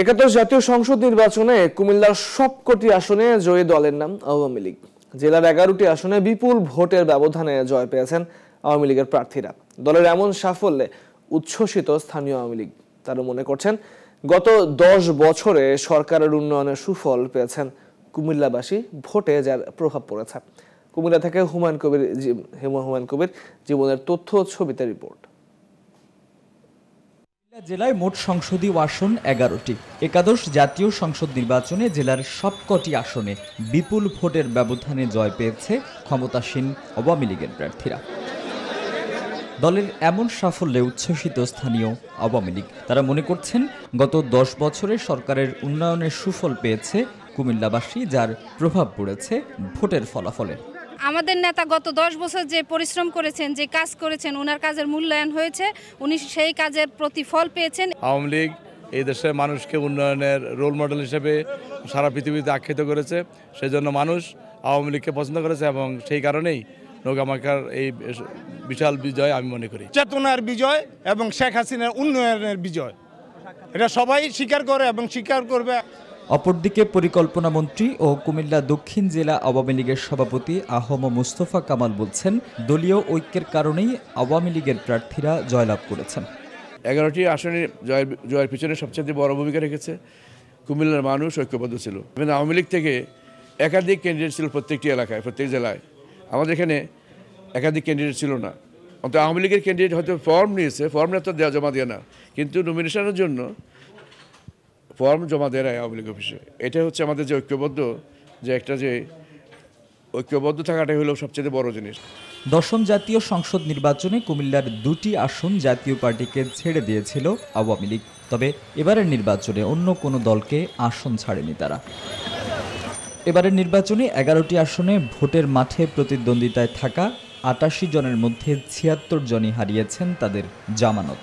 একাদশ জাতীয় সংসদ নির্বাচনে কুমিল্লার সবকটি আসনে জয়ী দলের নাম আওয়ামী লীগ। জেলার এগারোটি আসনে বিপুল ভোটের ব্যবধানে জয় পেয়েছেন আওয়ামী লীগের প্রার্থীরা। দলের এমন সাফল্যে উচ্ছ্বসিত স্থানীয় আওয়ামী লীগ। তারা মনে করছেন, গত দশ বছরে সরকারের উন্নয়নের সুফল পেয়েছেন কুমিল্লাবাসী, ভোটে যার প্রভাব পড়েছে। কুমিল্লা থেকে হুমায়ুন কবির হেমা হুমায়ুন কবির জীবনের তথ্য ছবিতে রিপোর্ট। জেলায় মোট সংসদীয় আসন এগারোটি। একাদশ জাতীয় সংসদ নির্বাচনে জেলার সবকটি আসনে বিপুল ভোটের ব্যবধানে জয় পেয়েছে ক্ষমতাসীন আওয়ামী লীগের প্রার্থীরা। দলের এমন সাফল্যে উচ্ছ্বসিত স্থানীয় আওয়ামী লীগ। তারা মনে করছেন, গত দশ বছরে সরকারের উন্নয়নের সুফল পেয়েছে কুমিল্লাবাসী, যার প্রভাব পড়েছে ভোটের ফলাফলে। আমাদের নেতা গত দশ বছর যে পরিশ্রম করেছেন যে কাজ করেছেন ওনার কাজের মূল্যায়ন হয়েছে উনি সেই কাজের প্রতিফল পেয়েছেন। আওয়ামী লীগ এই দেশের মানুষকে উন্নয়নের রোল মডেল হিসেবে সারা পৃথিবীতে আখ্যায়িত করেছে সেই জন্য মানুষ আওয়ামী লীগকে পছন্দ করেছে এবং সেই কারণেই নৌকামার্কার এই বিশাল বিজয় আমি মনে করি। চেতনার বিজয় এবং শেখ হাসিনার উন্নয়নের বিজয়। এটা সবাই স্বীকার করে এবং স্বীকার করবে। অপরদিকে পরিকল্পনা মন্ত্রী ও কুমিল্লা দক্ষিণ জেলা আওয়ামী লীগের সভাপতি আহম মুস্তফা কামাল বলছেন, দলীয় ঐক্যের কারণেই আওয়ামী লীগের প্রার্থীরা জয়লাভ করেছেন। এগারোটি আসনে জয়, জয়ের পিছনে সবচেয়ে বড় ভূমিকা রেখেছে। কুমিল্লার মানুষ ঐক্যবদ্ধ ছিল। আওয়ামী লীগ থেকে একাধিক ক্যান্ডিডেট ছিল প্রত্যেকটি এলাকায়, প্রত্যেক জেলায়। আমাদের এখানে একাধিক ক্যান্ডিডেট ছিল না। অন্তত আওয়ামী লীগের ক্যান্ডিডেট হয়তো ফর্ম নিয়েছে ফর্মটা তো দেওয়া জমা দেয় না। কিন্তু নমিনেশনের জন্য ফর্ম জমা দেয় আওয়ামী লীগ অফিসে। এটা হচ্ছে আমাদের যে ঐক্যবদ্ধ, যে একটা যে ঐক্যবদ্ধ থাকাটাই হলো সবচেয়ে বড় জিনিস। দশম জাতীয় সংসদ নির্বাচনে কুমিল্লার দুটি আসন জাতীয় পার্টিকে ছেড়ে দিয়েছিল আওয়ামী লীগ। তবে এবারের নির্বাচনে অন্য কোনো দলকে আসন ছাড়েনি তারা। এবারের নির্বাচনে এগারোটি আসনে ভোটের মাঠে প্রতিদ্বন্দ্বিতায় থাকা আটাশি জনের মধ্যে ছিয়াত্তর জনই হারিয়েছেন তাদের জামানত।